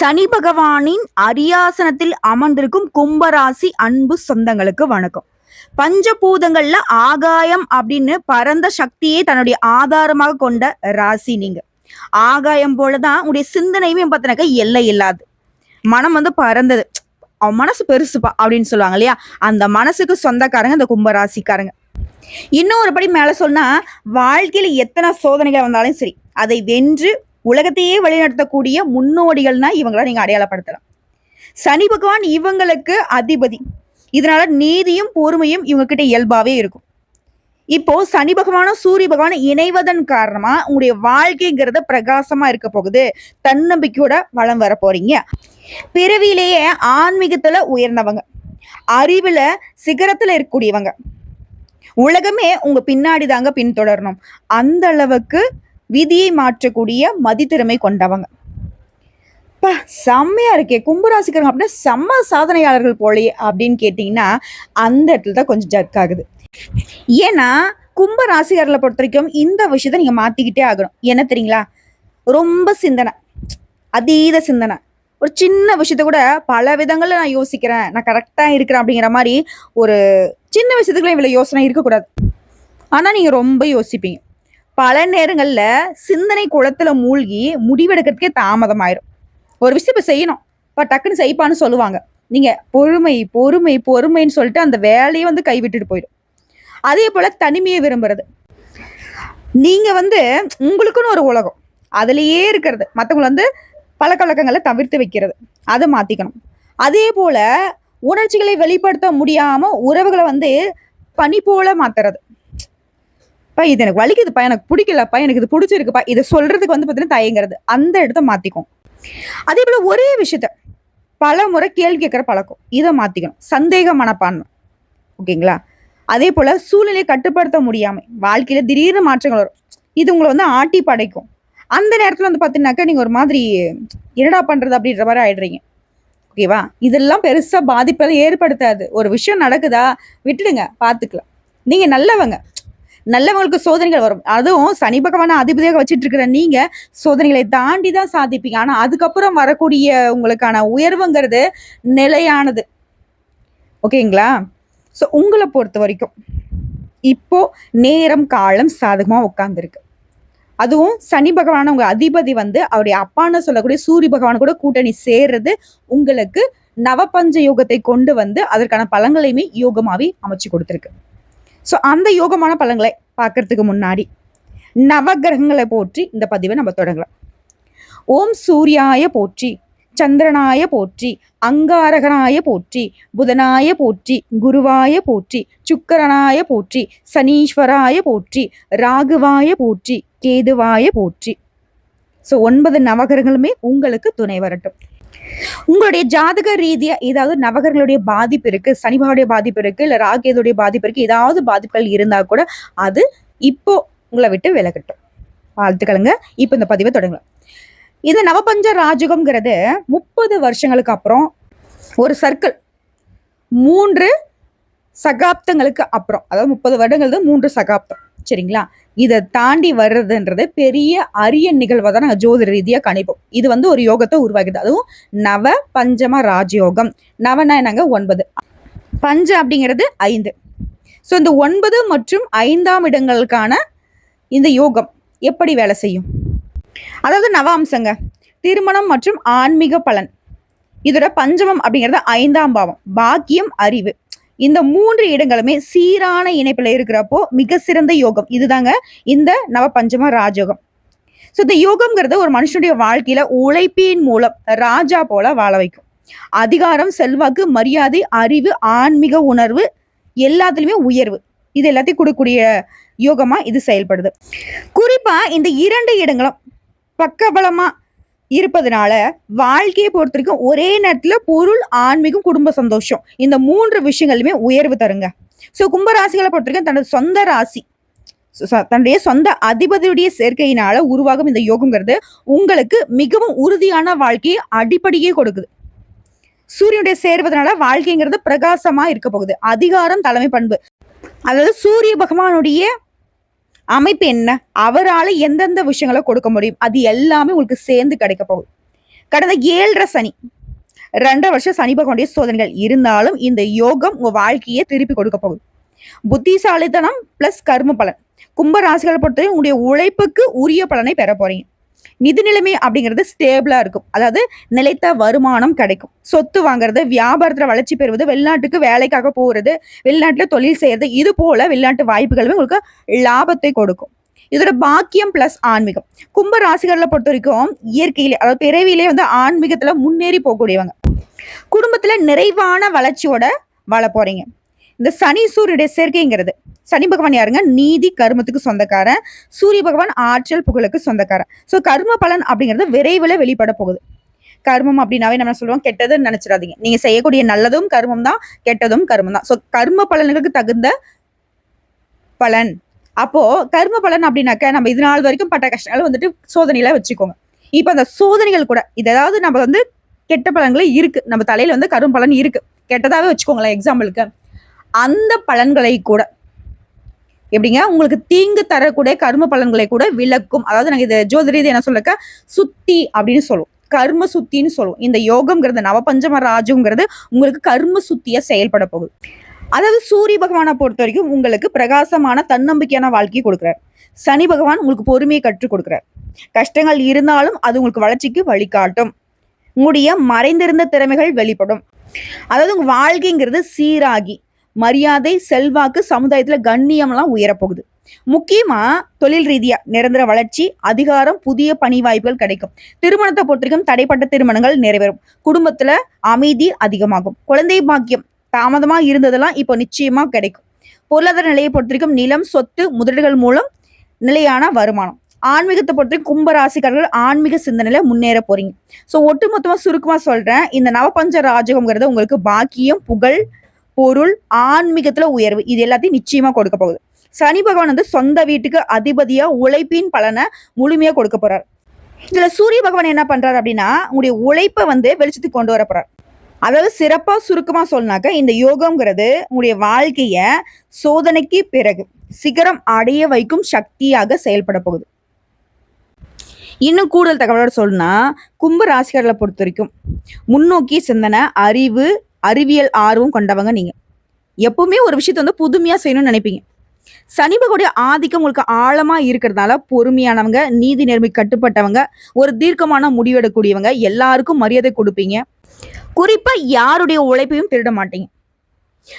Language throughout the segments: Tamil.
சனி பகவானின் அரியாசனத்தில் அமர்ந்திருக்கும் கும்பராசி அன்பு சொந்தங்களுக்கு வணக்கம். பஞ்சபூதங்கள்ல ஆகாயம் அப்படின்னு பரந்த சக்தியை தன்னுடைய ஆதாரமாக கொண்ட ராசி நீங்க. ஆகாயம் போலதான் உங்களுடைய சிந்தனையுமே பார்த்தனாக்க எல்லை இல்லாது. மனம் வந்து பறந்தது. அவன் மனசு பெருசுப்பா அப்படின்னு சொல்லுவாங்க இல்லையா? அந்த மனசுக்கு சொந்தக்காரங்க இந்த கும்பராசிக்காரங்க. இன்னும் படி மேல சொன்னா வாழ்க்கையில எத்தனை சோதனைகள் வந்தாலும் சரி அதை வென்று உலகத்தையே வழிநடத்தக்கூடிய முன்னோடிகள்னா இவங்கள நீங்க அடையாளப்படுத்தலாம். சனி பகவான் இவங்களுக்கு அதிபதி. இதனால நீதியும் பொறுமையும் இவங்க கிட்ட இயல்பாவே இருக்கும். இப்போ சனி பகவானும் சூரிய பகவானும் இணைவதன் காரணமா உங்களுடைய வாழ்க்கைங்கிறத பிரகாசமா இருக்க போகுது. தன்னம்பிக்கையோட வளம் வர போறீங்க. பிறவியிலேயே ஆன்மீகத்துல உயர்ந்தவங்க. அறிவுல சிகரத்துல இருக்கக்கூடியவங்க. உலகமே உங்க பின்னாடி தாங்க பின்தொடரணும். அந்த அளவுக்கு விதியை மாற்றக்கூடிய மதித்திறமை கொண்டவங்க. பா செம்மையா இருக்கே. கும்பராசிக்காரங்க அப்படின்னா செம்ம சாதனையாளர்கள் போலயே அப்படின்னு கேட்டிங்கன்னா அந்த இடத்துல தான் கொஞ்சம் ஜர்க் ஆகுது. ஏன்னா கும்ப ராசிக்காரர்களை பொறுத்த வரைக்கும் இந்த விஷயத்த நீங்கள் மாற்றிக்கிட்டே ஆகணும். என்ன தெரியுங்களா? ரொம்ப சிந்தனை. அதீத சிந்தனை. ஒரு சின்ன விஷயத்த கூட பல விதங்களில் நான் யோசிக்கிறேன். நான் கரெக்டாக இருக்கிறேன் அப்படிங்கிற மாதிரி ஒரு சின்ன விஷயத்துக்குள்ள இவ்வளோ யோசனை இருக்கக்கூடாது. ஆனால் நீங்கள் ரொம்ப யோசிப்பீங்க. பல நேரங்களில் சிந்தனை குளத்தில் மூழ்கி முடிவெடுக்கிறதுக்கே தாமதம் ஆயிரும் ஒரு விஷயம் இப்போ செய்யணும். இப்போ டக்குன்னு செய்ப்பான்னு சொல்லுவாங்க. நீங்கள் பொறுமை பொறுமை பொறுமைன்னு சொல்லிட்டு அந்த வேலையை வந்து கைவிட்டுட்டு போயிடும். அதே போல் தனிமையை விரும்புறது. நீங்கள் வந்து உங்களுக்குன்னு ஒரு உலகம். அதுலேயே இருக்கிறது. மற்றவங்களை வந்து பழக்கவழக்கங்களை தவிர்த்து வைக்கிறது. அதை மாற்றிக்கணும் அதே போல் உணர்ச்சிகளை வெளிப்படுத்த முடியாமல் உறவுகளை வந்து பனி போல மாத்துறது. பா இது எனக்கு வலிக்குதுப்பா எனக்கு பிடிக்கலப்பா எனக்கு இது பிடிச்சிருக்குப்பா இதை சொல்றதுக்கு வந்து பார்த்தீங்கன்னா தயங்குறது. அந்த இடத்த மாத்திக்கும். அதே போல ஒரே விஷயத்த பல முறை கேள்வி கேட்குற பழக்கம். இதை மாத்திக்கணும். சந்தேக மனப்பான்மை. ஓகேங்களா? அதே போல சூழ்நிலையை கட்டுப்படுத்த முடியாமல் வாழ்க்கையில திடீர்னு மாற்றங்கள் வரும். இது உங்களை வந்து ஆட்டி படைக்கும். அந்த நேரத்தில் வந்து பார்த்தீங்கன்னாக்கா நீங்கள் ஒரு மாதிரி என்னடா பண்ணுறது அப்படின்ற மாதிரி ஆயிடுறீங்க. ஓகேவா? இதெல்லாம் பெருசாக பாதிப்பை ஏற்படுத்தாது. ஒரு விஷயம் நடக்குதா? விட்டுடுங்க. பார்த்துக்கலாம் நீங்கள் நல்லவங்க. நல்லவங்களுக்கு சோதனைகள் வரும். அதுவும் சனி பகவானை அதிபதியாக வச்சுட்டு இருக்கிற நீங்க சோதனைகளை தாண்டி தான் சாதிப்பீங்க. ஆனா அதுக்கப்புறம் வரக்கூடிய உங்களுக்கான உயர்வுங்கிறது நிலையானது. ஓகேங்களா? ஸோ உங்களை பொறுத்த வரைக்கும் இப்போ நேரம் காலம் சாதகமாக உட்காந்துருக்கு அதுவும் சனி பகவான் உங்க அதிபதி வந்து அவருடைய அப்பான்னு சொல்லக்கூடிய சூரிய பகவான் கூட கூட்டணி சேர்றது உங்களுக்கு நவபஞ்ச யோகத்தை கொண்டு வந்து அதற்கான பலங்களையுமே யோகமாவே அமைச்சு கொடுத்துருக்கு. ஸோ அந்த யோகமான பலன்களை பார்க்கறதுக்கு முன்னாடி நவகிரகங்களை போற்றி இந்த பதிவை நம்ம தொடங்கலாம். ஓம் சூர்யாய போற்றி சந்திரனாய போற்றி அங்காரகனாய போற்றி புதனாய போற்றி குருவாய போற்றி சுக்கரனாய போற்றி சனீஸ்வராய போற்றி ராகுவாய போற்றி கேதுவாய போற்றி. ஸோ ஒன்பது நவகிரகங்களுமே உங்களுக்கு துணை வரட்டும். உங்களுடைய ஜாதக ரீதியா ஏதாவது நவகர்களுடைய பாதிப்பு இருக்கு சனிபாவுடைய பாதிப்பு இருக்கு இல்ல ராகேதுடைய பாதிப்பு இருக்கு ஏதாவது பாதிப்புகள் இருந்தா கூட அது இப்போ உங்களை விட்டு விலகட்டும். வாழ்த்துக்களுங்க. இப்போ இந்த பதிவை தொடங்கலாம். இது நவபஞ்ச ராஜகம்ங்கிறது முப்பது வருஷங்களுக்கு அப்புறம் ஒரு சர்க்கிள் மூன்று சகாப்தங்களுக்கு அப்புறம் அதாவது முப்பது வருடங்கள் மூன்று சகாப்தம். சரிங்களா? இதை தாண்டி வர்றதுன்றது பெரிய அரிய நிகழ்வை தான் நாங்கள் ஜோதிட ரீதியாக கணிப்போம். இது வந்து ஒரு யோகத்தை உருவாக்கிது அதுவும் நவ பஞ்சம ராஜயோகம். நவனா என்னங்க? ஒன்பது. பஞ்சம் அப்படிங்கிறது ஐந்து. ஸோ இந்த ஒன்பது மற்றும் ஐந்தாம் இடங்களுக்கான இந்த யோகம் எப்படி வேலை செய்யும்? அதாவது நவ அம்சங்க திருமணம் மற்றும் ஆன்மீக பலன். இதோட பஞ்சமம் அப்படிங்கிறது ஐந்தாம் பாவம். பாக்கியம் அறிவு. இந்த மூன்று இடங்களுமே சீரான இணைப்பில் இருக்கிறப்போ மிக சிறந்த யோகம். இதுதாங்க இந்த நவ பஞ்சம ராஜயோகம். ஸோ இந்த யோகம்ங்கிறது ஒரு மனுஷனுடைய வாழ்க்கையில உழைப்பின் மூலம் ராஜா போல வாழ வைக்கும். அதிகாரம் செல்வாக்கு மரியாதை அறிவு ஆன்மீக உணர்வு எல்லாத்துலயுமே உயர்வு. இது எல்லாத்தையும் கொடுக்கக்கூடிய யோகமா இது செயல்படுது. குறிப்பா இந்த இரண்டு இடங்களும் பக்கபலமா இருப்பதனால வாழ்க்கையை பொறுத்த வரைக்கும் ஒரே நேரத்தில் பொருள் ஆன்மீகம் குடும்ப சந்தோஷம். இந்த மூன்று விஷயங்களுமே உயர்வு தருங்க. ஸோ கும்பராசிகளை பொறுத்த வரைக்கும் தனது சொந்த ராசி ச- தன்னுடைய சொந்த அதிபதியுடைய சேர்க்கையினால உருவாகும் இந்த யோகம்ங்கிறது உங்களுக்கு மிகவும் உறுதியான வாழ்க்கையை அடிப்படையே கொடுக்குது. சூரியனுடைய சேர்வதனால வாழ்க்கைங்கிறது பிரகாசமா இருக்க போகுது. அதிகாரம் தலைமை பண்பு. அதாவது சூரிய பகவானுடைய அமைப்பு என்ன? அவரால் எந்தெந்த விஷயங்களை கொடுக்க முடியும்? அது எல்லாமே உங்களுக்கு சேர்ந்து கிடைக்க போகுது. கடந்த ஏழரை சனி ரெண்டரை வருஷம் சனி பகவானுடைய சோதனைகள் இருந்தாலும் இந்த யோகம் உங்க வாழ்க்கையை திருப்பி கொடுக்க போகுது. புத்திசாலித்தனம் பிளஸ் கர்ம பலன். கும்ப ராசிகளை பொறுத்தவரை உங்களுடைய உழைப்புக்கு உரிய பலனை பெற போறீங்க. நிதி நிலைமை அப்படிங்கிறது ஸ்டேபிளா இருக்கும். அதாவது நிலைத்த வருமானம் கிடைக்கும். சொத்து வாங்குறது வியாபாரத்துல வளர்ச்சி பெறுவது வெளிநாட்டுக்கு வேலைக்காக போகிறது வெளிநாட்டுல தொழில் செய்யறது இது போல வெளிநாட்டு வாய்ப்புகளுமே உங்களுக்கு லாபத்தை கொடுக்கும். இதோட பாக்கியம் பிளஸ் ஆன்மீகம். கும்ப ராசிகளை பொறுத்த வரைக்கும் இயற்கையிலே அதாவது பிறவியிலே வந்து ஆன்மீகத்துல முன்னேறி போகக்கூடியவங்க. குடும்பத்துல நிறைவான வளர்ச்சியோட வாழ போறீங்க. இந்த சனி சூரியனுடைய சேர்க்கைங்கிறது. சனி பகவான் யாருங்க? நீதி கர்மத்துக்கு சொந்தக்காரன். சூரிய பகவான் ஆற்றல் புகழுக்கு சொந்தக்காரன். ஸோ கர்ம பலன் அப்படிங்கிறது விரைவில் வெளிப்பட போகுது. கர்மம் அப்படின்னாவே நம்ம சொல்லுவோம் கெட்டதுன்னு நினைச்சிடாதீங்க. நீங்க செய்யக்கூடிய நல்லதும் கர்மம் தான் கெட்டதும் கர்மம் தான். ஸோ கர்ம பலனுக்கு தகுந்த பலன். அப்போ கர்ம பலன் அப்படின்னாக்க நம்ம இது நாள் வரைக்கும் பட்ட கஷ்டங்கள் வந்துட்டு சோதனையில வச்சுக்கோங்க. இப்போ அந்த சோதனைகள் கூட இது ஏதாவது நம்ம வந்து கெட்ட பலன்களே இருக்கு. நம்ம தலையில வந்து கரும் பலன் இருக்கு. கெட்டதாவே வச்சுக்கோங்களேன் எக்ஸாம்பிளுக்கு அந்த பலன்களை கூட. எப்படிங்க? உங்களுக்கு தீங்கு தரக்கூடிய கர்ம பலன்களை கூட விளக்கும். அதாவது நாங்கள் இது ஜோதி என்ன சொல்லுக்க சுத்தி அப்படின்னு சொல்லுவோம். கர்ம சுத்தின்னு சொல்லுவோம். இந்த யோகம்ங்கிறது நவபஞ்சம ராஜுங்கிறது உங்களுக்கு கர்ம சுத்தியை செயல்பட போகுது. அதாவது சூரிய பகவானை பொறுத்த வரைக்கும் உங்களுக்கு பிரகாசமான தன்னம்பிக்கையான வாழ்க்கையை கொடுக்குறாரு. சனி பகவான் உங்களுக்கு பொறுமையை கற்றுக் கொடுக்குறார். கஷ்டங்கள் இருந்தாலும் அது உங்களுக்கு வளர்ச்சிக்கு வழிகாட்டும். உங்களுடைய மறைந்திருந்த திறமைகள் வெளிப்படும். அதாவது உங்க வாழ்க்கைங்கிறது சீராகி மரியாதை செல்வாக்கு சமுதாயத்துல கண்ணியம்லாம் உயரப்போகுது. முக்கியமா தொழில் ரீதியா நிரந்தர வளர்ச்சி அதிகாரம் புதிய பணி வாய்ப்புகள் கிடைக்கும். திருமணத்தை பொறுத்த வரைக்கும் தடைப்பட்ட திருமணங்கள் நிறைவேறும். குடும்பத்துல அமைதி அதிகமாகும். குழந்தை பாக்கியம் தாமதமா இருந்ததெல்லாம் இப்போ நிச்சயமா கிடைக்கும். பொருளாதார நிலையை பொறுத்த வரைக்கும் நிலம் சொத்து முதலீடுகள் மூலம் நிலையான வருமானம். ஆன்மீகத்தை பொறுத்த வரைக்கும் கும்பராசிக்காரர்கள் ஆன்மீக சிந்தனையில முன்னேற போறீங்க. ஸோ ஒட்டுமொத்தமா சுருக்கமா சொல்றேன். இந்த நவபஞ்ச ராஜகம்ங்கிறது உங்களுக்கு பாக்கியம் புகழ் பொருள் ஆன்மீகத்துல உயர்வு. இது எல்லாத்தையும் நிச்சயமா கொடுக்க போகுது. சனி பகவான் வந்து சொந்த வீட்டுக்கு அதிபதியா உழைப்பின் பலனை முழுமையா கொடுக்க போறார். இதுல சூரிய பகவான் என்ன பண்றாரு அப்படின்னா உங்களுடைய உழைப்பை வந்து வெளிச்சத்துக்கு கொண்டு வர போறார். அதாவது சிறப்பா சுருக்கமா சொன்னாக்க இந்த யோகம்ங்கிறது உங்களுடைய வாழ்க்கைய சோதனைக்கு பிறகு சிகரம் அடைய வைக்கும் சக்தியாக செயல்பட போகுது. இன்னும் கூடுதல் தகவலோட சொல்லணும்னா கும்ப ராசிகர்களை பொறுத்த வரைக்கும் முன்னோக்கி சிந்தனை அறிவு அறிவியல் ஆர்வம் கொண்டவங்க நீங்க. எப்பவுமே ஒரு விஷயத்த வந்து புதுமையா செய்யணும்னு நினைப்பீங்க. சனி பகவடைய ஆதிக்கம் உங்களுக்கு ஆழமா இருக்கிறதுனால பொறுமையானவங்க நீதி நேர்மை கட்டுப்பட்டவங்க ஒரு தீர்க்கமான முடிவெடுக்கக்கூடியவங்க எல்லாருக்கும் மரியாதை கொடுப்பீங்க. குறிப்பா யாருடைய உழைப்பையும் திருட மாட்டீங்க.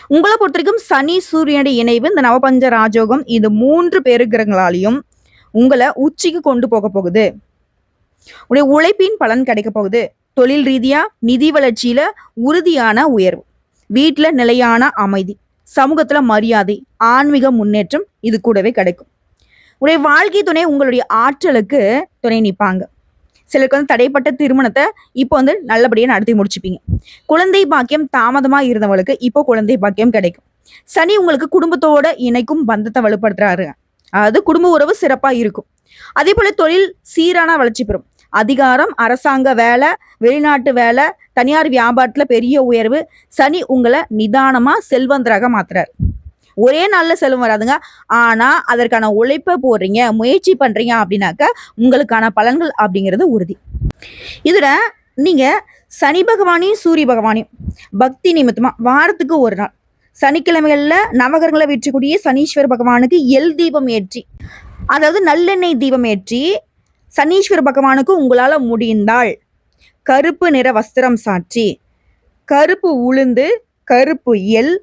உங்களை பொறுத்த வரைக்கும் சனி சூரியனுடைய இணைவு இந்த நவபஞ்ச ராஜோகம் இந்த மூன்று பெருகிரகங்களாலையும் உங்களை உச்சிக்கு கொண்டு போக போகுது. உடைய உழைப்பின் பலன் கிடைக்க போகுது. தொழில் ரீதியா நிதி வளர்ச்சியில உறுதியான உயர்வு. வீட்டில் நிலையான அமைதி. சமூகத்துல மரியாதை ஆன்மீக முன்னேற்றம் இது கூடவே கிடைக்கும். உடைய வாழ்க்கை துணை உங்களுடைய ஆற்றலுக்கு துணை நிற்பாங்க. சிலருக்கு வந்து தடைப்பட்ட திருமணத்தை இப்போ வந்து நல்லபடியாக நடத்தி முடிச்சுப்பீங்க. குழந்தை பாக்கியம் தாமதமாக இருந்தவங்களுக்கு இப்போ குழந்தை பாக்கியம் கிடைக்கும். சனி உங்களுக்கு குடும்பத்தோட இணைக்கும் பந்தத்தை வலுப்படுத்துறாரு அதாவது குடும்ப உறவு சிறப்பாக இருக்கும். அதே போல தொழில் சீரான வளர்ச்சி பெறும். அதிகாரம் அரசாங்க வேலை வெளிநாட்டு வேலை தனியார் வியாபாரத்தில் பெரிய உயர்வு. சனி உங்களை நிதானமாக செல்வந்தராக மாத்துறாரு. ஒரே நாளில் செல்வம் வராதுங்க. ஆனால் அதற்கான உழைப்பை போடுறீங்க முயற்சி பண்ணுறீங்க அப்படின்னாக்க உங்களுக்கான பலன்கள் அப்படிங்கிறது உறுதி. இதில் நீங்கள் சனி பகவானையும் சூரிய பகவானையும் பக்தி நிமித்தமாக வாரத்துக்கு ஒரு நாள். சனிக்கிழமைகளில் நவகரங்களை விற்றக்கூடிய சனீஸ்வர பகவானுக்கு எல் தீபம் ஏற்றி அதாவது நல்லெண்ணெய் தீபம் ஏற்றி சனீஸ்வர பகவானுக்கு உங்களால் முடிந்தால் கருப்பு நிற வஸ்திரம் சாற்றி கருப்பு உளுந்து கருப்பு எல்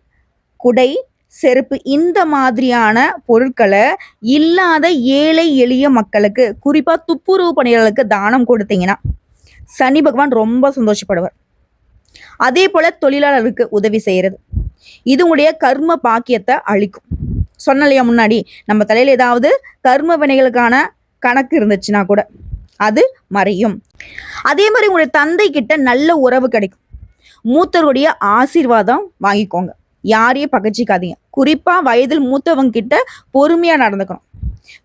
குடை செருப்பு இந்த மாதிரியான பொருட்களை இல்லாத ஏழை எளிய மக்களுக்கு குறிப்பாக துப்புரவு பணியாளர்களுக்கு தானம் கொடுத்தீங்கன்னா சனி பகவான் ரொம்ப சந்தோஷப்படுவார். அதே போல தொழிலாளருக்கு உதவி செய்கிறது இது உடைய கர்ம பாக்கியத்தை அழிக்கும் சொன்னலையா முன்னாடி நம்ம தலையில் ஏதாவது கர்ம வினைகளுக்கான கணக்கு இருந்துச்சுன்னா கூட அது மறையும். அதே மாதிரி உங்களுடைய தந்தை கிட்ட நல்ல உறவு கிடைக்கும். மூத்தருடைய ஆசீர்வாதம் வாங்கிக்கோங்க. யாரையும் பகச்சிக்காதீங்க. குறிப்பாக வயதில் மூத்தவங்க கிட்ட பொறுமையா நடந்துக்கணும்.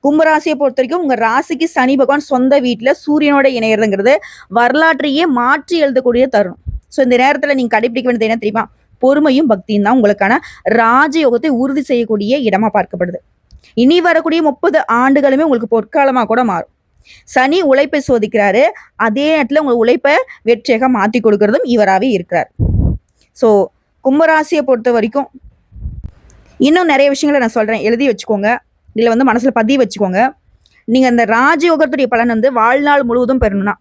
கும்பராசியை பொறுத்த வரைக்கும் உங்க ராசிக்கு சனி பகவான் சொந்த வீட்டில் சூரியனோட இணையறதுங்கிறது வரலாற்றையே மாற்றி எழுதக்கூடிய தருணம். ஸோ இந்த நேரத்தில் நீங்க கடைபிடிக்க வேண்டியது என்ன தெரியுமா? பொறுமையும் பக்தியும் தான் உங்களுக்கான ராஜயோகத்தை உறுதி செய்யக்கூடிய இடமா பார்க்கப்படுது. இனி வரக்கூடிய முப்பது ஆண்டுகளுமே உங்களுக்கு பொற்காலமாக கூட மாறும். சனி உழைப்பை சோதிக்கிறாரு. அதே நேரத்தில் உங்கள் உழைப்பை வெற்றியாக மாற்றி கொடுக்கறதும் இவராகவே இருக்கிறார். ஸோ கும்பராசியை பொறுத்த வரைக்கும் இன்னும் நிறைய விஷயங்களை நான் சொல்கிறேன் எழுதி வச்சுக்கோங்க. இல்லை வந்து மனசில் பதிவு வச்சுக்கோங்க. நீங்கள் அந்த ராஜயோகத்துடைய பலன் வந்து வாழ்நாள் முழுவதும் பெறணும்னா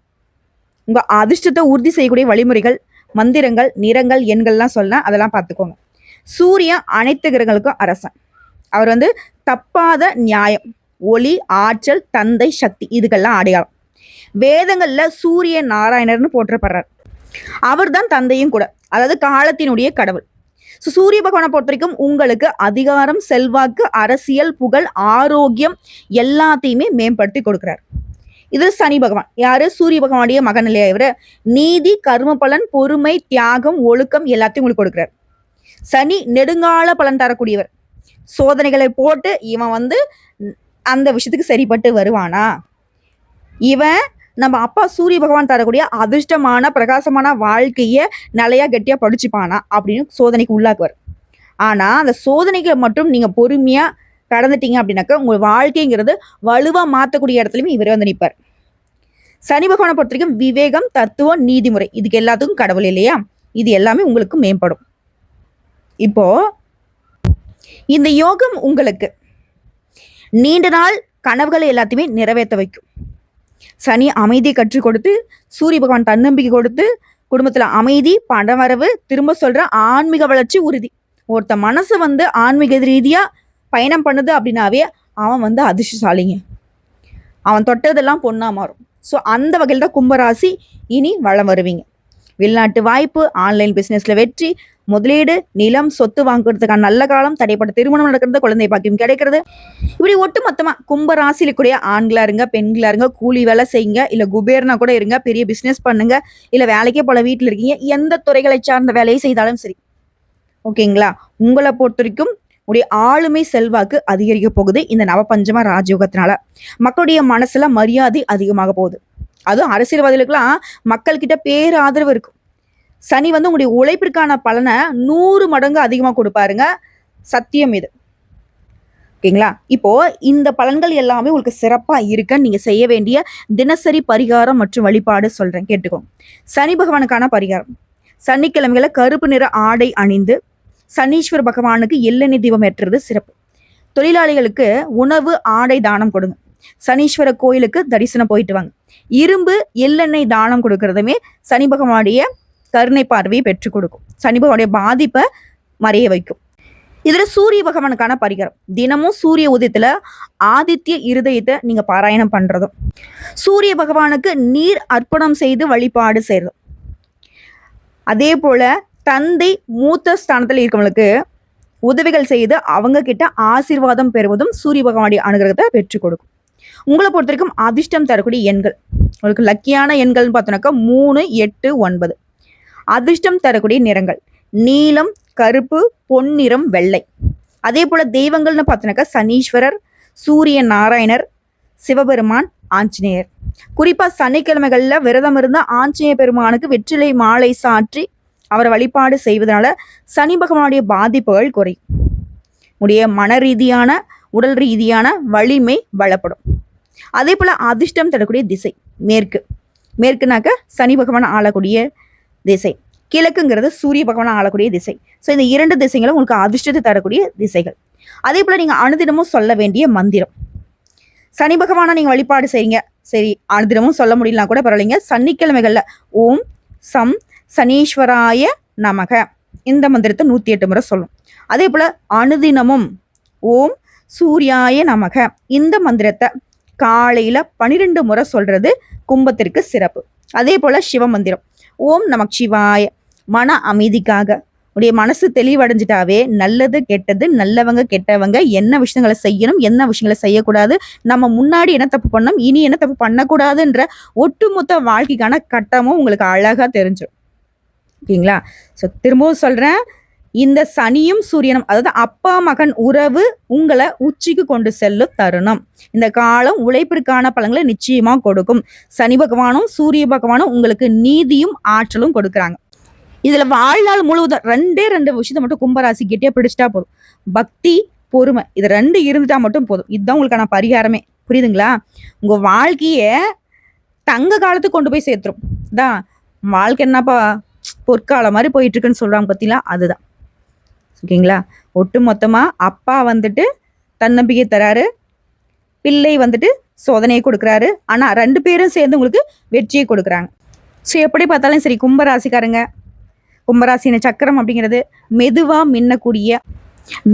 உங்கள் அதிர்ஷ்டத்தை உறுதி செய்யக்கூடிய வழிமுறைகள் மந்திரங்கள் நிறங்கள் எண்கள்லாம் சொல்லலாம் அதெல்லாம் பார்த்துக்கோங்க. சூரியன் அனைத்து கிரகங்களுக்கும் அரசன். அவர் வந்து தப்பாத நியாயம் ஒளி ஆற்றல் தந்தை சக்தி இதுக்கெல்லாம் அடையாளம். வேதங்கள்ல சூரிய நாராயணர்னு போற்றப்படுறார். அவர் தான் தந்தையும் கூட அதாவது காலத்தினுடைய கடவுள். ஸோ சூரிய பகவானை பொறுத்த வரைக்கும் உங்களுக்கு அதிகாரம் செல்வாக்கு அரசியல் புகழ் ஆரோக்கியம் எல்லாத்தையுமே மேம்படுத்தி கொடுக்குறார். இது சனி பகவான். யாரு? சூரிய பகவானுடைய மகன் இல்லையா நீதி கர்ம பலன் பொறுமை தியாகம் ஒழுக்கம் எல்லாத்தையும் உங்களுக்கு கொடுக்குறார். சனி நெடுங்கால பலன் தரக்கூடியவர். சோதனைகளை போட்டு இவன் வந்து அந்த விஷயத்துக்கு சரிப்பட்டு வருவானா? இவன் நம்ம அப்பா சூரிய பகவான் தரக்கூடிய அதிர்ஷ்டமான பிரகாசமான வாழ்க்கையை நிலையா கெட்டியா படிச்சுப்பானா அப்படின்னு சோதனைக்கு உள்ளாக்குவார். ஆனா அந்த சோதனைகளை மட்டும் நீங்க பொறுமையா கடந்துட்டீங்க அப்படின்னாக்கா உங்க வாழ்க்கைங்கிறது வலுவா மாத்தக்கூடிய இடத்துலயும் இவரே வந்து நிற்பார் சனி பகவானை பொறுத்த வரைக்கும் விவேகம் தத்துவம் நீதிமுறை இதுக்கு எல்லாத்துக்கும் கடவுள் இல்லையா? இது எல்லாமே உங்களுக்கு மேம்படும். இப்போ இந்த யோகம் உங்களுக்கு நீண்ட நாள் கனவுகளை எல்லாத்தையுமே நிறைவேற்ற வைக்கும். சனி அமைதியை கற்றுக் கொடுத்து சூரிய பகவான் தன்னம்பிக்கை கொடுத்து குடும்பத்தில் அமைதி பணவரவு திரும்ப சொல்ற ஆன்மீக வளர்ச்சி உறுதி. ஒருத்த மனசு வந்து ஆன்மீக ரீதியா பயணம் பண்ணுது அப்படின்னாவே அவன் வந்து அதிர்ஷ்டசாலிங்க. அவன் தொட்டதெல்லாம் பொண்ணா மாறும். ஸோ அந்த வகையில் தான் கும்பராசி இனி வளம் வருவீங்க. வெளிநாட்டு வாய்ப்பு ஆன்லைன் பிஸ்னஸில் வெற்றி முதலீடு நிலம் சொத்து வாங்குறதுக்கான நல்ல காலம் தடைப்பட்ட திருமணம் நடக்கிறது குழந்தை பாக்கியம் கிடைக்கிறது. இப்படி ஒட்டு மொத்தமா கும்ப ராசியில ஆண்களா இருங்க பெண்களா இருங்க கூலி வேலை செய்யுங்க இல்ல குபேர்னா கூட இருங்க பெரிய பிசினஸ் பண்ணுங்க இல்ல வேலைக்கே போல வீட்டுல இருக்கீங்க எந்த துறைகளை சார்ந்த வேலையை செய்தாலும் சரி. ஓகேங்களா? உங்களை பொறுத்த வரைக்கும் உடைய ஆளுமை செல்வாக்கு அதிகரிக்க போகுது இந்த நவபஞ்சம ராஜயோகத்தினால. மக்களுடைய மனசுல மரியாதை அதிகமாக போகுது. அதுவும் அரசியல்வாதிகளுக்கெல்லாம் மக்கள்கிட்ட பேர் ஆதரவு இருக்கும். சனி வந்து உங்களுடைய உழைப்பிற்கான பலனை நூறு மடங்கு அதிகமாக கொடுப்பாருங்க. சத்தியம் இது. ஓகேங்களா? இப்போ இந்த பலன்கள் எல்லாமே உங்களுக்கு சிறப்பாக இருக்க நீங்கள் செய்ய வேண்டிய தினசரி பரிகாரம் மற்றும் வழிபாடு சொல்கிறேன் கேட்டுக்கோங்க. சனி பகவானுக்கான பரிகாரம். சனிக்கிழமைகளை கருப்பு நிற ஆடை அணிந்து சனீஸ்வர பகவானுக்கு எள்ளெண்ணெய் தீபம் ஏற்றுறது சிறப்பு. தொழிலாளிகளுக்கு உணவு ஆடை தானம் கொடுங்க. சனீஸ்வர கோயிலுக்கு தரிசனம் போயிட்டு வாங்க. இரும்பு எள்ளெண்ணெய் தானம் கொடுக்கறதுமே சனி பகவானுடைய கருணை பார்வையை பெற்றுக் கொடுக்கும். சனி பகவானுடைய பாதிப்பை மறைய வைக்கும். இதுல சூரிய பகவானுக்கான பரிகாரம். தினமும் சூரிய உதயத்துல ஆதித்ய இருதயத்தை நீங்க பாராயணம் பண்றதும் சூரிய பகவானுக்கு நீர் அர்ப்பணம் செய்து வழிபாடு செய்யறதும் அதே போல தந்தை மூத்த ஸ்தானத்தில் இருக்கவங்களுக்கு உதவிகள் செய்து அவங்க கிட்ட ஆசீர்வாதம் பெறுவதும் சூரிய பகவானுடைய அனுகிரகத்தை பெற்றுக் கொடுக்கும். உங்களை பொறுத்த வரைக்கும் அதிர்ஷ்டம் தரக்கூடிய எண்கள். உங்களுக்கு லக்கியான எண்கள்னு பார்த்தோன்னாக்கா மூணு எட்டு ஒன்பது. அதிர்ஷ்டம் தரக்கூடிய நிறங்கள். நீலம் கருப்பு பொன்னிறம் வெள்ளை. அதே போல் தெய்வங்கள்னு பார்த்தோன்னாக்கா சனீஸ்வரர் சூரிய நாராயணர் சிவபெருமான் ஆஞ்சநேயர். குறிப்பாக சனிக்கிழமைகளில் விரதம் இருந்த ஆஞ்சநேய பெருமானுக்கு வெற்றிலை மாலை சாற்றி அவரை வழிபாடு செய்வதனால சனி பகவானுடைய பாதிப்புகள் குறையும். உடைய மன ரீதியான உடல் ரீதியான வலிமை பலப்படும். அதே போல் அதிர்ஷ்டம் தரக்கூடிய திசை மேற்கு. மேற்குனாக்க சனி பகவான் ஆளக்கூடிய திசை. கிழக்குங்கிறது சூரிய பகவான் ஆளக்கூடிய திசை. ஸோ இந்த இரண்டு திசைகளும் உங்களுக்கு அதிர்ஷ்டத்தை தரக்கூடிய திசைகள். அதே போல் நீங்கள் அனுதினமும் சொல்ல வேண்டிய மந்திரம். சனி பகவானை நீங்கள் வழிபாடு செய்றீங்க. சரி அனுதினமும் சொல்ல முடியலனா கூட பரவாயில்லைங்க. சனிக்கிழமைகளில் ஓம் சம் சனீஸ்வராய நமக. இந்த மந்திரத்தை நூற்றி எட்டு முறை சொல்லும். அதே போல் அனுதினமும் ஓம் சூர்யாய நமக. இந்த மந்திரத்தை காலையில் பனிரெண்டு முறை சொல்கிறது கும்பத்திற்கு சிறப்பு. அதே போல் சிவ மந்திரம் ஓம் நமக் சிவாய் மன அமைதிக்காக. உடைய மனசு தெளிவடைஞ்சிட்டாவே நல்லது கெட்டது நல்லவங்க கெட்டவங்க என்ன விஷயங்களை செய்யணும் என்ன விஷயங்களை செய்யக்கூடாது நம்ம முன்னாடி என்ன தப்பு பண்ணோம் இனி என்ன தப்பு பண்ணக்கூடாதுன்ற ஒட்டுமொத்த வாழ்க்கைக்கான கட்டமும் உங்களுக்கு அழகாக தெரிஞ்சிடும் ஓகேங்களா? ஸோ திரும்பவும் சொல்கிறேன் இந்த சனியும் சூரியனும் அதாவது அப்பா மகன் உறவு உங்களை உச்சிக்கு கொண்டு செல்லும் தருணம். இந்த காலம் உழைப்பிற்கான பலன்களை நிச்சயமா கொடுக்கும். சனி பகவானும் சூரிய பகவானும் உங்களுக்கு நீதியும் ஆற்றலும் கொடுக்குறாங்க. இதுல வாழ்நாள் முழுவதும் ரெண்டே ரெண்டு விஷயத்தை மட்டும் கும்பராசி கிட்டே பிடிச்சிட்டா போதும். பக்தி பொறுமை இது ரெண்டு இருந்துட்டா மட்டும் போதும். இதுதான் உங்களுக்கான பரிகாரமே. புரியுதுங்களா? உங்க வாழ்க்கைய தங்க காலத்துக்கு கொண்டு போய் சேர்த்துரும். தான் வாழ்க்கை என்னப்பா? பொற்காலம் மாதிரி போயிட்டு இருக்குன்னு சொல்றாங்க பார்த்தீங்களா அதுதான். ஓகேங்களா? ஒட்டு மொத்தமாக அப்பா வந்துட்டு தன்னம்பிக்கை தராரு. பிள்ளை வந்துட்டு சோதனையை கொடுக்குறாரு. ஆனால் ரெண்டு பேரும் சேர்ந்து உங்களுக்கு வெற்றியை கொடுக்குறாங்க. ஸோ எப்படி பார்த்தாலும் சரி கும்பராசிக்காரங்க. கும்பராசின சக்கரம் அப்படிங்கிறது மெதுவாக மின்னக்கூடிய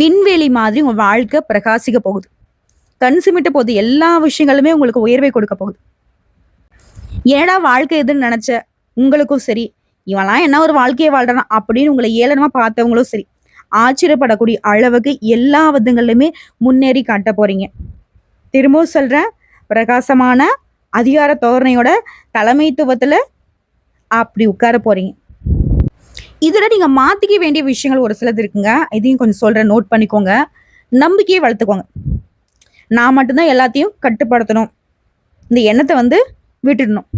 விண்வெளி மாதிரி உங்கள் வாழ்க்கை பிரகாசிக்க போகுது. கண் சிமிட்ட போகுது. எல்லா விஷயங்களுமே உங்களுக்கு உயர்வை கொடுக்க போகுது. ஏடா வாழ்க்கை எதுன்னு நினச்ச? உங்களுக்கும் சரி. இவன்லாம் என்ன ஒரு வாழ்க்கையை வாழ்கிறான் அப்படின்னு உங்களை ஏளனமாக பார்த்தவங்களும் சரி. ஆச்சரியப்படக்கூடிய அளவுக்கு எல்லா விதங்கள்லையுமே முன்னேறி காட்ட போறீங்க. திரும்பவும் சொல்றேன் பிரகாசமான அதிகார தோரணையோட தலைமைத்துவத்துல அப்படி உட்கார போறீங்க. இதில் நீங்கள் மாற்றிக்க வேண்டிய விஷயங்கள் ஒரு சிலது இருக்குங்க. இதையும் கொஞ்சம் சொல்கிறேன் நோட் பண்ணிக்கோங்க. நம்பிக்கையை வளர்த்துக்கோங்க. நான் மட்டும்தான் எல்லாத்தையும் கட்டுப்படுத்தணும். இந்த எண்ணத்தை வந்து விட்டுடணும்.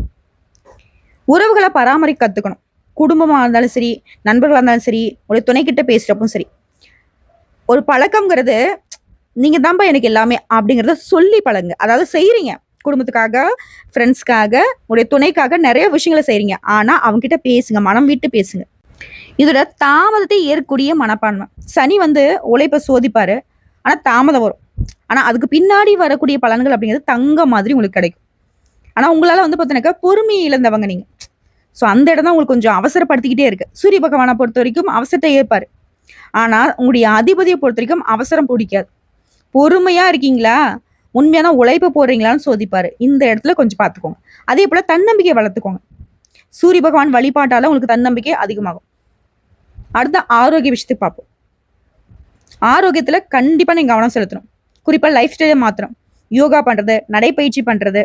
உறவுகளை பராமரிக்க கற்றுக்கணும் குடும்பமாக இருந்தாலும் சரி நண்பர்களாக இருந்தாலும் சரி ஒரு துணைக்கிட்ட பேசுகிறப்பும் சரி. ஒரு பழக்கம்ங்கிறது நீங்கள் தான்ப்பா எனக்கு எல்லாமே அப்படிங்கிறத சொல்லி பழங்க அதாவது செய்கிறீங்க குடும்பத்துக்காக ஃப்ரெண்ட்ஸ்க்காக உடைய துணைக்காக நிறைய விஷயங்களை செய்கிறீங்க ஆனால் அவங்ககிட்ட பேசுங்க மனம் விட்டு பேசுங்க. இதோட தாமதத்தை ஏற்கக்கூடிய மனப்பான்மை. சனி வந்து உழைப்பை சோதிப்பார். ஆனால் தாமதம் வரும். ஆனால் அதுக்கு பின்னாடி வரக்கூடிய பலன்கள் அப்படிங்கிறது தங்க மாதிரி உங்களுக்கு கிடைக்கும். ஆனால் உங்களால் வந்து பார்த்தீங்கன்னாக்கா பொறுமையை இழந்தவங்க நீங்கள் ஸோ அந்த இடம் தான் உங்களுக்கு கொஞ்சம் அவசரப்படுத்திக்கிட்டே இருக்கு. சூரிய பகவானை பொறுத்த வரைக்கும் அவசரத்தை ஏற்பார். ஆனால் உங்களுடைய அதிபதியை பொறுத்த வரைக்கும் அவசரம் பிடிக்காது. பொறுமையாக இருக்கீங்களா? உண்மையான உழைப்பு போடுறீங்களான்னு சோதிப்பார். இந்த இடத்துல கொஞ்சம் பார்த்துக்கோங்க. அதே போல் தன்னம்பிக்கை வளர்த்துக்கோங்க. சூரிய பகவான் வழிபாட்டால் உங்களுக்கு தன்னம்பிக்கை அதிகமாகும். அடுத்த ஆரோக்கிய விஷயத்துக்கு பார்ப்போம். ஆரோக்கியத்தில் கண்டிப்பாக நீங்கள் கவனம் செலுத்தணும். குறிப்பாக லைஃப் ஸ்டைலை மாற்றணும் யோகா பண்ணுறது நடைப்பயிற்சி பண்ணுறது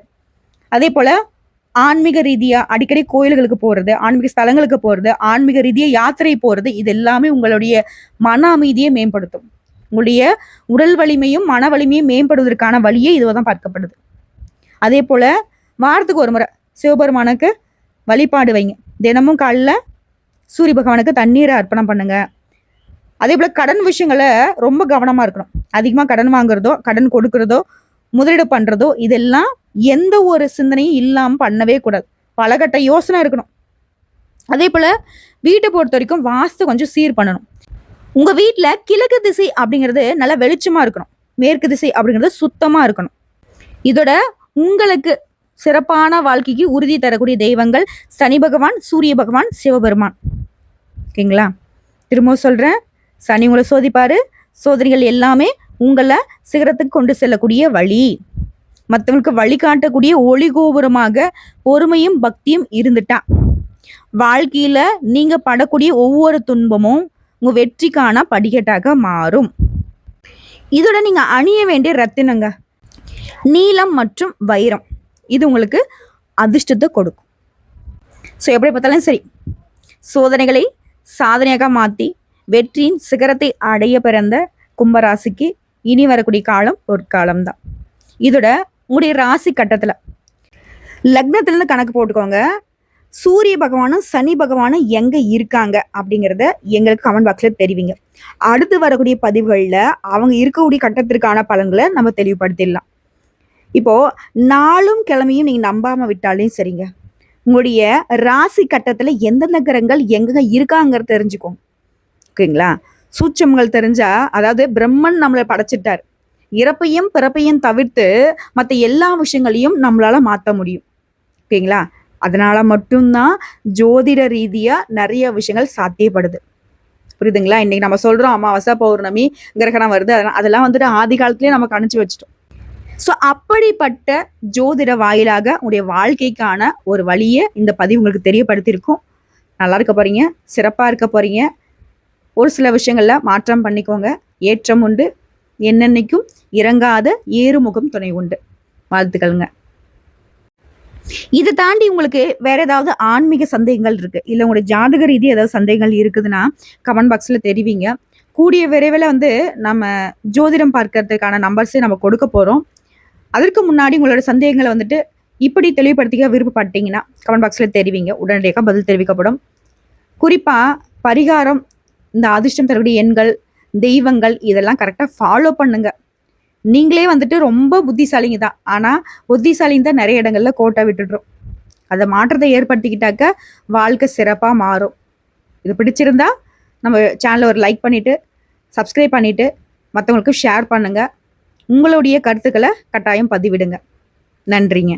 அதே போல் ஆன்மீக ரீதியாக அடிக்கடி கோயில்களுக்கு போகிறது ஆன்மீக ஸ்தலங்களுக்கு போகிறது ஆன்மீக ரீதியாக யாத்திரை போகிறது இது எல்லாமே உங்களுடைய மன அமைதியை மேம்படுத்தும். உங்களுடைய உடல் வலிமையும் மன வலிமையும் மேம்படுவதற்கான வழியே இதுதான் பார்க்கப்படுது. அதே போல் வாரத்துக்கு ஒரு முறை சிவபெருமானுக்கு வழிபாடு வைங்க. தினமும் காலைல சூரிய பகவானுக்கு தண்ணீரை அர்ப்பணம் பண்ணுங்க. அதே போல் கடன் விஷயங்களை ரொம்ப கவனமாக இருக்கணும். அதிகமாக கடன் வாங்குறதோ கடன் கொடுக்கறதோ முதலீடு பண்ணுறதோ இதெல்லாம் எந்த ஒரு சிந்தனையும் இல்லாமல் பண்ணவே கூடாது. பலகட்ட யோசனை இருக்கணும். அதே போல் வீட்டை பொறுத்த வரைக்கும் வாஸ்து கொஞ்சம் சீர் பண்ணணும். உங்கள் வீட்டில் கிழக்கு திசை அப்படிங்கிறது நல்லா வெளிச்சமாக இருக்கணும். மேற்கு திசை அப்படிங்கிறது சுத்தமாக இருக்கணும். இதோட உங்களுக்கு சிறப்பான வாழ்க்கைக்கு உறுதி தரக்கூடிய தெய்வங்கள் சனி பகவான் சூரிய பகவான் சிவபெருமான். ஓகேங்களா? திரும்ப சொல்கிறேன் சனி உங்களை சோதிப்பார். சோதனைகள் எல்லாமே உங்களை சிகரத்துக்கு கொண்டு செல்லக்கூடிய வழி. மற்றவங்களுக்கு வழிகாட்டக்கூடிய ஒளி கோபுரமாக பொறுமையும் பக்தியும் இருந்துட்டா வாழ்க்கையில நீங்க படக்கூடிய ஒவ்வொரு துன்பமும் உங்க வெற்றிக்கான படிக்கட்டாக மாறும். இதோட நீங்க அணிய வேண்டிய ரத்தினங்க நீலம் மற்றும் வைரம். இது உங்களுக்கு அதிர்ஷ்டத்தை கொடுக்கும். ஸோ எப்படி பார்த்தாலும் சரி. சோதனைகளை சாதனையாக மாற்றி வெற்றியின் சிகரத்தை அடைய பிறந்த கும்பராசிக்கு இனி வரக்கூடிய காலம் பொற்காலம் தான் இதோட உங்களுடைய ராசி கட்டத்தில். லக்னத்துலேருந்து கணக்கு போட்டுக்கோங்க. சூரிய பகவானும் சனி பகவானும் எங்கே இருக்காங்க அப்படிங்கிறத எங்களுக்கு கமெண்ட் பாக்ஸில் தெரிவிங்க. அடுத்து வரக்கூடிய பதிவுகளில் அவங்க இருக்கக்கூடிய கட்டத்திற்கான பலன்களை நம்ம தெளிவுபடுத்திடலாம். இப்போது நாளும் கிழமையும் நீங்கள் நம்பாமல் விட்டாலையும் சரிங்க. உங்களுடைய ராசி கட்டத்தில் எந்தெந்த கிரகங்கள் எங்கெங்க இருக்காங்கிறத தெரிஞ்சுக்கோங்க. ஓகேங்களா? சூட்சமங்கள் தெரிஞ்சால் அதாவது பிரம்மன் நம்மளை படைச்சிட்டார். இறப்பையும் பிறப்பையும் தவிர்த்து மற்ற எல்லா விஷயங்களையும் நம்மளால மாற்ற முடியும். ஓகேங்களா? அதனால மட்டும்தான் ஜோதிட ரீதியா நிறைய விஷயங்கள் சாத்தியப்படுது. புரியுதுங்களா? இன்னைக்கு நம்ம சொல்றோம் அமாவாசை பௌர்ணமி கிரகணம் வருது. அதெல்லாம் அதெல்லாம் வந்துட்டு ஆதி காலத்திலேயே நம்ம கணிச்சு வச்சிட்டோம். ஸோ அப்படிப்பட்ட ஜோதிட வாயிலாக உங்களுடைய வாழ்க்கைக்கான ஒரு வழியை இந்த பதிவு உங்களுக்கு தெரியப்படுத்தியிருக்கும். நல்லா இருக்க போறீங்க சிறப்பாக இருக்க போறீங்க. ஒரு சில விஷயங்களில் மாற்றம் பண்ணிக்கோங்க. ஏற்றம் உண்டு. என்னென்னைக்கும் இறங்காத ஏறுமுகம் துணை உண்டு. வாழ்த்துக்கள்ங்க. இதை தாண்டி உங்களுக்கு வேற ஏதாவது ஆன்மீக சந்தேகங்கள் இருக்கு? இல்ல உங்களுடைய ஜாதக ரீதி ஏதாவது சந்தேகங்கள் இருக்குதுன்னா கமெண்ட் பாக்ஸ்ல தெரிவிங்க. கூடிய விரைவில் வந்து நம்ம ஜோதிடம் பார்க்கறதுக்கான நம்பர்ஸே நம்ம கொடுக்க போறோம். அதற்கு முன்னாடி உங்களோட சந்தேகங்களை வந்துட்டு இப்படி தெளிவுபடுத்திக்க விருப்பப்பட்டீங்கன்னா கமெண்ட் பாக்ஸில் தெரிவிங்க. உடனடியாக பதில் தெரிவிக்கப்படும். குறிப்பாக பரிகாரம் இந்த அதிர்ஷ்டம் தரக்கூடிய எண்கள் தெய்வங்கள் இதெல்லாம் கரெக்டாக ஃபாலோ பண்ணுங்க. நீங்களே வந்துட்டு ரொம்ப புத்திசாலிங்க தான். ஆனால் புத்திசாலிங்க தான் நிறைய இடங்கள்ல கோட்டை விட்டுடுறோம். அதை மாற்றத்தை ஏற்படுத்திக்கிட்டாக்க வாழ்க்கை சிறப்பாக மாறும். இது பிடிச்சிருந்தா நம்ம சேனலை ஒரு லைக் பண்ணிவிட்டு சப்ஸ்கிரைப் பண்ணிவிட்டு மற்றவங்களுக்கு ஷேர் பண்ணுங்கள் உங்களுடைய கருத்துக்களை கட்டாயம் பதிவிடுங்க. நன்றிங்க.